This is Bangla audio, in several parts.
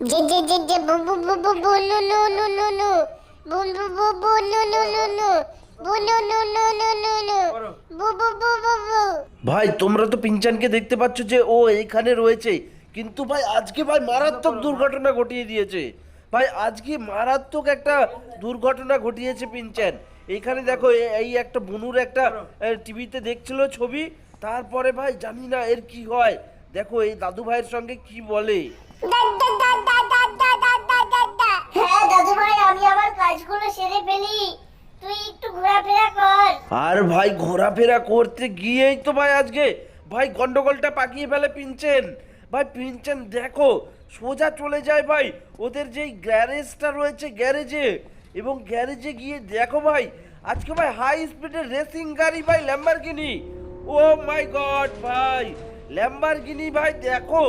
যে যে যে যে বু বু বু বু বু নু নু নু নু নু নু নু নু নু নু নু নু নু বু ভাই তোমরা তো পিনচানকে দেখতে পাচ্ছ যে ও এইখানে রয়েছে কিন্তু ভাই আজকে ভাই মারাত্মক দুর্ঘটনা ঘটিয়ে দিয়েছে ভাই আজকে মারাত্মক একটা দুর্ঘটনা ঘটিয়েছে পিঞ্চান এইখানে দেখো এই একটা বুনুর একটা টিভিতে দেখছিল ছবি তারপরে ভাই জানি না এর কি হয় দেখো এই দাদু ভাইয়ের সঙ্গে কি বলে আর ভাই, ঘোরাফেরা করতে গিয়েই তো ভাই আজকে, ভাই গন্ডগোলটা পাকিয়ে ফেলে পিনছেন ভাই পিনছেন দেখো, সোজা চলে যায় ভাই। ওদের যেই গ্যারেজটা রয়েছে গ্যারেজে, এবং গ্যারেজে গিয়ে দেখো ভাই, আজকে ভাই হাই স্পিডের রেসিং গাড়ি ভাই ল্যাম্বারগিনি ও মাই গড ভাই ল্যাম্বারগিনি ভাই, দেখো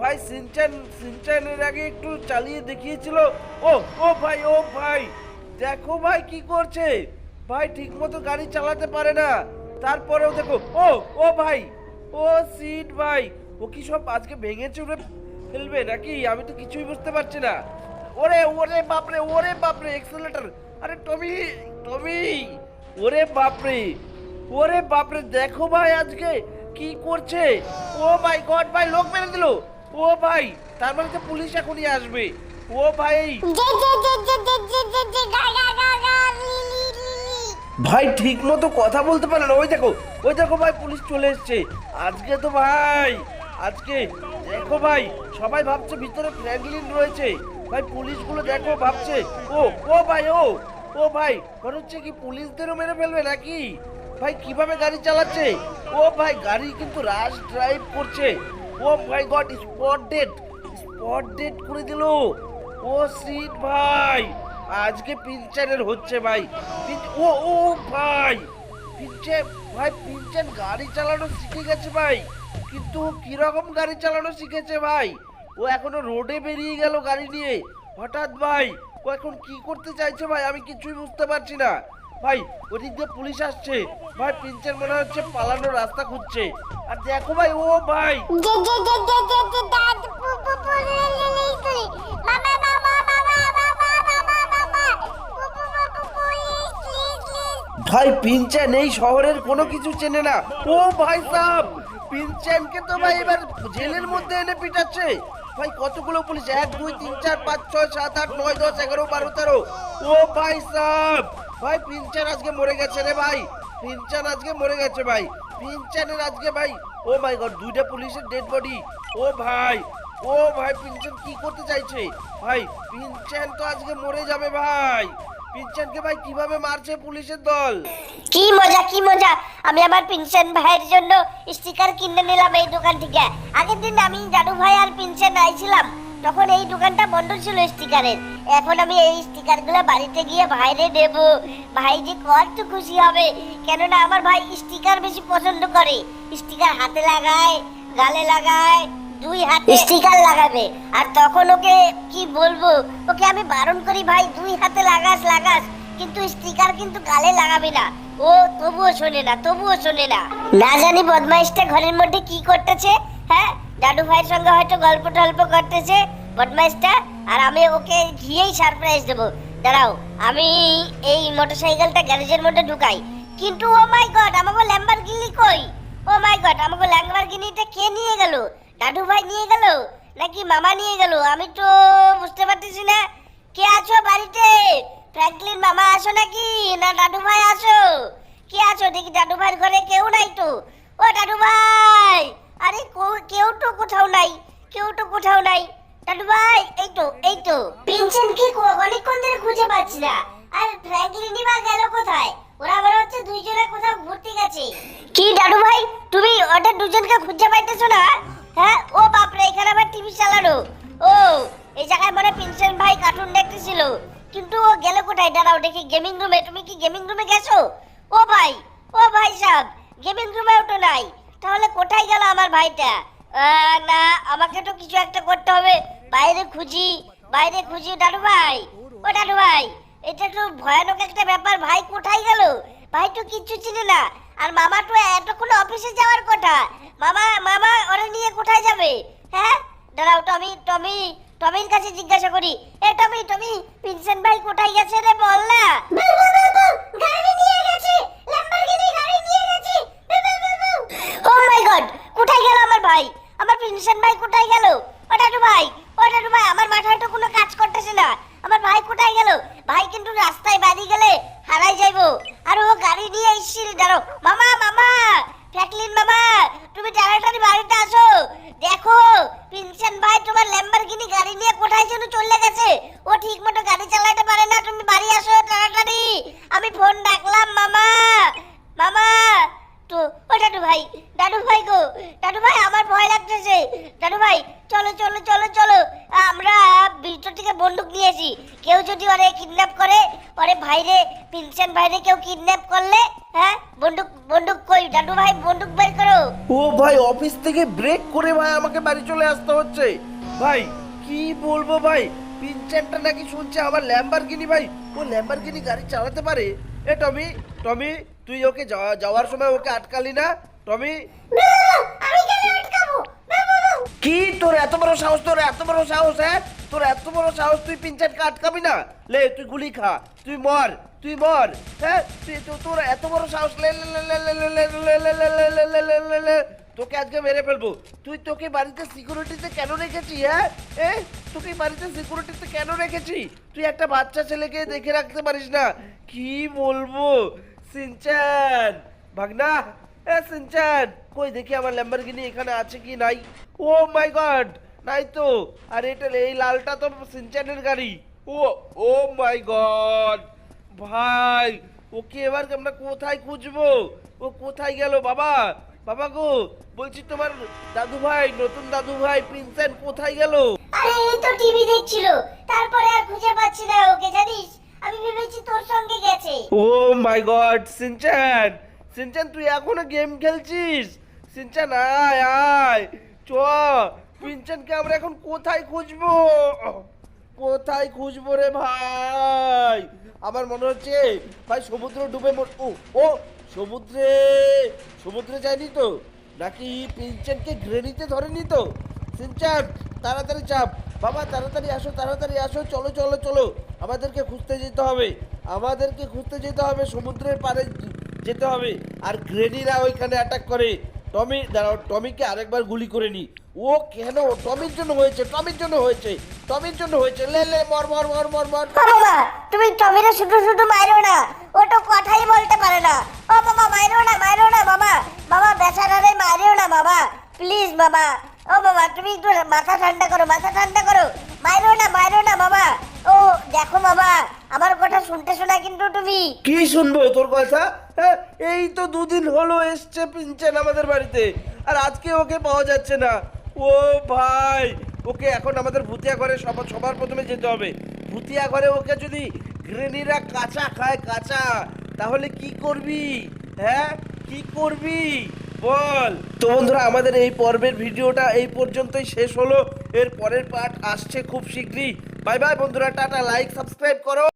ভাই সিনচান, সিনচানের আগে একটু চালিয়ে দেখিয়েছিল। ও ও ভাই ও ভাই, দেখো ভাই কি করছে। ভাই ঠিক মতো গাড়ি চালাতে পারে না। তারপরেও দেখো, ও ও ভাই, ও সিট ভাই, ও কি সব আজকে ভেঙে চুরে ফেলবে নাকি? আমি তো কিছুই বুঝতে পারছি না। ওরে ওরে বাপরে ওরে বাপরে এক্সেলেটর আরে টমি টমি, ওরে বাপরে ওরে বাপরে, দেখো ভাই আজকে কি করছে। ও মাই গড, ভাই লোক মেরে দিল। ও ভাই তার মানে তো পুলিশ এখনই আসবে। ও ভাই। ভাই ঠিক মতো কথা বলতে পারে না। ওই দেখো ওই দেখো ভাই পুলিশ চলে এসছে। আজকে তো ভাই আজকে দেখো ভাই সবাই ভাবছে ভিতরে ফ্র্যাঙ্কলিন রয়েছে। ভাই পুলিশগুলো দেখো ভাবছে। ও ও ভাই ও ও ভাই মনে হচ্ছে কি পুলিশদেরও মেরে ফেলবে নাকি? ভাই কীভাবে গাড়ি চালাচ্ছে? ও ভাই গাড়ি কিন্তু রাশ ড্রাইভ করছে। ও my god spot dead spot dead করে দিল। ও সিট ভাই। আজকে পিনচারের হচ্ছে, ভাই। ও ও, ভাই। পিনচার ভাই পিনচার গাড়ি চালানো শিখে গেছে, ভাই। কিন্তু কীরকম গাড়ি চালানো শিখেছে, ভাই? ও এখনও রোডে বেরিয়ে গেল গাড়ি নিয়ে। হঠাৎ, ভাই, ও এখন কি করতে চাইছে, ভাই? আমি কিছুই বুঝতে পারছি না। ভাই ওদিক দিয়ে পুলিশ আসছে ভাই পিনচার মনে হচ্ছে পালানোর রাস্তা খুঁজছে আর দেখো ভাই ও ভাই ভাই পিনচ্যান এই শহরের কোনো কিছু চেনে না ও ভাই সাহেব পিনচ্যানকে তো ভাই এবার জেলের মধ্যে এনে পিটাচ্ছে ভাই কতগুলো পুলিশ এক দুই তিন চার পাঁচ ছয় সাত আট নয় দশ এগারো বারো তেরো ও ভাই সাহেব ভাই পিনচ্যান আজকে মরে গেছে রে ভাই। পিনচ্যান আজকে মরে গেছে ভাই। পিনচ্যানের আজকে ভাই, ও মাই গড দুইটা পুলিশের ডেড বডি ও ভাই ও ভাই পিনচ্যান কি করতে চাইছে? ভাই পিনচ্যান তো আজকে মরে যাবে ভাই। পিনচ্যানকে ভাই কীভাবে মারছে পুলিশের দল? কি মজা কি মজা। আমি আমার পিনশন ভাইয়ের জন্য স্টিকার কিনে নিলাম এই দোকান থেকে। আগের দিন আমি জানু ভাই আর পিনশন আইছিলাম তখন এই দোকানটা বন্ধ ছিল স্টিকারের এখন আমি এই স্টিকারগুলো বাড়িতে গিয়ে ভাইরে দেব ভাই যে কত খুশি হবে। কেননা আমার ভাই স্টিকার বেশি পছন্দ করে। স্টিকার হাতে লাগায় গালে লাগায় দুই হাতে স্টিকার লাগাবে। আর তখন ওকে কি বলব? ওকে আমি বারণ করি ভাই দুই হাতে লাগাস লাগাস। কিন্তু স্টিকার কিন্তু গালে লাগাবে না। ও তবুও শোনে না তবুও শোনে না। না জানি বদমাইশটা ঘরের মধ্যে কি করতেছে হ্যাঁ? দাদু ভাইয়ের সঙ্গে হয়তো গল্প টল্প করতেছে, বদমাইশটা, আর আমি ওকে গিয়েই সারপ্রাইজ দেবো। দাঁড়াও, আমি এই মোটরসাইকেলটা গ্যারেজের মধ্যে ঢুকাই। কিন্তু ও মাই গড আমাকে ল্যাম্বরগিনি কই? ও মাই গড আমাকে ল্যাম্বার গিনিটা কে নিয়ে গেল? দাদু ভাই নিয়ে গেল? নাকি মামা নিয়ে গেল? আমি তো বুঝতে পারতেছি না। কে আছো বাড়িতে? ফ্র্যাঙ্কলিন মামা আসো নাকি? না দাদু ভাই আসো কে আছো? দেখি দাদু ভাইয়ের ঘরে কেউ নাই তো? ও দাদু ভাই! আরে কো- কেউ তো কোথাও নাই কেউ তো কোথাও নাই। দাদু ভাই এই তো এই তো। পিনচেন কি কো- অনেকক্ষণ ধরে খুঁজে পাচ্ছি না। আর ফ্র্যাঙ্কলিনই বা গেল কোথায়? ওরা মনে হচ্ছে দুইজনে কোথাও ঘুরতে গেছে। কি দাদু ভাই তুমি ওদের দুজনকে খুঁজে পাইতেছো না? হ্যাঁ? ও বাপরে এখানে আবার টিভি চালানো। ও এই জায়গায় মনে পিনসেন ভাই কার্টুন দেখতেছিল। কিন্তু ও গেল কোথায়? দাঁড়াও দেখি গেমিং রুমে তুমি কি গেমিং রুমে গেছো? ও ভাই ও ভাই সাহেব গেমিং রুমেও তো নাই। তাহলে কোথায় গেল আমার ভাইটা? না, আমাকে তো কিছু একটা করতে হবে। বাইরে খুঁজি বাইরে খুঁজি, দাদু ভাই। ও, দাদু ভাই, এটা তো ভয়ানক একটা ব্যাপার। ভাই কোথায় গেল? ভাই তো কিচ্ছু চিনে না। আর মামা তো এতক্ষণ অফিসে যাওয়ার কথা। মামা মামা, ওরা নিয়ে কোথায় যাবে? হ্যাঁ? দাঁড়াও, টমি টমি, টমির কাছে জিজ্ঞাসা করি। এ, টমি টমি, পিনসেন ভাই কোথায় গেছে রে বল না। পিনসেন ভাই কোথায় গেল? ও দাদু ভাই ও দাদু ভাই, আমার মাথায় তো কোনো কাজ করতেছে না। আমার ভাই কোথায় গেল? ভাই কিন্তু রাস্তায় বাড়ি গেলে হারাই যাইবো। আর ও গাড়ি নিয়ে এসেছিল, দাঁড়ো। মামা মামা ফ্র্যাঙ্কলিন মামা, তুমি তাড়াতাড়ি বাড়িতে আসো। দেখো পিনসেন ভাই তোমার ল্যাম্বরগিনি গাড়ি নিয়ে কোথায় যেন চলে গেছে। ও ঠিক মতো গাড়ি চালাতে পারে না, তুমি বাড়ি আসো তাড়াতাড়ি। আমি ফোন ডাকলাম, মামা মামা। তো, ও দাদু ভাই দাদু ভাই গো, দাদু ভাই দাদু ভাই? চলো চলো চলো চলো। আমরা ভিতর থেকে বন্দুক নিয়েছি কেউ যদি ওরে কিডন্যাপ করে ওরে ভাইরে পিনশন ভাইরে কেউ কিডন্যাপ করলে হ্যাঁ? বন্দুক বন্দুক কই? দাদু ভাই বন্দুক বের করো। ও ভাই অফিস থেকে ব্রেক করে ভাই আমাকে বাড়ি চলে আসতে হচ্ছে। ভাই কি বলব ভাই? পিনচেনটা নাকি শুনছে আমার ল্যাম্বারগিনি ভাই? ও ল্যাম্বারগিনি গাড়ি চালাতে পারে? এ টমি টমি তুই ওকে যাওয়া- যাওয়ার সময় ওকে আটকালি না? টমি। কেন কি তোর এত বড় সাহস তোর এত বড় সাহস হ্যাঁ তোর এত বড় সাহস তুই পিঞ্চাটকে আটকাবি না লে তুই গুলি খা তুই মর তুই মর হ্যাঁ তুই তোর এত বড় সাহস লে তোকে আজকে মেরে ফেলব তুই তোকে বাড়িতে সিকিউরিটিতে কেন রেখেছি হ্যাঁ এ তোকে বাড়িতে সিকিউরিটিতে কেন রেখেছি তুই একটা বাচ্চা ছেলেকে দেখে রাখতে পারিস না কি বলব সিনচান ভাগনা সিনচান কই দেখি আমার ল্যাম্বরগিনি এখানে আছে কি নাই? ও মাই গড নাই তো। আর এটা এই লালটা তো সিনচানের গাড়ি। ও ও মাই গড ভাই ওকে এবার আমরা কোথায় খুঁজবো? ও কোথায় গেল বাবা? বাবা গো বলছি তোমার দাদু ভাই নতুন দাদু ভাই প্রিন্সেন কোথায় গেল? আরে এই তো টিভি দেখছিল। তারপরে আর খুঁজে পাচ্ছি না ওকে জানিস? আমি ভেবেছি তোর সঙ্গে গেছে। Oh my god Shinchan Shinchan, তুই এখনও গেম খেলছিস? সিনচান, আয় আয়। চ পিনচানকে আমরা এখন কোথায় খুঁজবো? কোথায় খুঁজবো রে ভাই? আমার মনে হচ্ছে, ভাই, সমুদ্র ডুবে ও ও, সমুদ্রে সমুদ্রে যায়নি তো? নাকি পিনচানকে গ্রেনিতে ধরেনি তো? সিনচান, তাড়াতাড়ি চাপ। বাবা, তাড়াতাড়ি আসো তাড়াতাড়ি আসো। চলো চলো চলো। আমাদেরকে খুঁজতে যেতে হবে। আমাদেরকে খুঁজতে যেতে হবে সমুদ্রের পাড়ে। যেতে হবে। আর গ্রেনিরা ওইখানে অ্যাটাক করে। টমি, দাঁড়াও, টমিকে আরেকবার গুলি করে নি। ও কেন? টমির জন্য হয়েছে, টমির জন্য হয়েছে, টমির জন্য হয়েছে। লে লে, মর মর মর মর মর। বাবা, তুমি টমিরে শুধু শুধু মারো না, ও তো কথাই বলতে পারে না। ও বাবা মারো না মারো না, বাবা। বাবা, বেচারারে মারিও না, বাবা। প্লিজ বাবা। ও বাবা, তুমি একটু মাথা ঠান্ডা করো, মাথা ঠান্ডা করো। মারো না মারো না, বাবা। ও, দেখো বাবা আমার কথা শুনতে শোনা কিন্তু তুমি। কি শুনব তোর কথা? হ্যাঁ এই তো দুদিন হলো এসছে পিনচেন আমাদের বাড়িতে। আর আজকে ওকে পাওয়া যাচ্ছে না। ও ভাই, ওকে এখন আমাদের ভুতিয়া ঘরে সবার প্রথমে যেতে হবে। ভুতিয়া ঘরে ওকে যদি গ্রেনিরা কাঁচা খায়, কাঁচা, তাহলে কি করবি? হ্যাঁ কি করবি? বল। তো বন্ধুরা, আমাদের এই পর্বের ভিডিওটা এই পর্যন্তই শেষ হলো। এর পরের পার্ট আসছে খুব শীঘ্রই। বাই বাই বন্ধুরা, টাটা, লাইক, সাবস্ক্রাইব করো।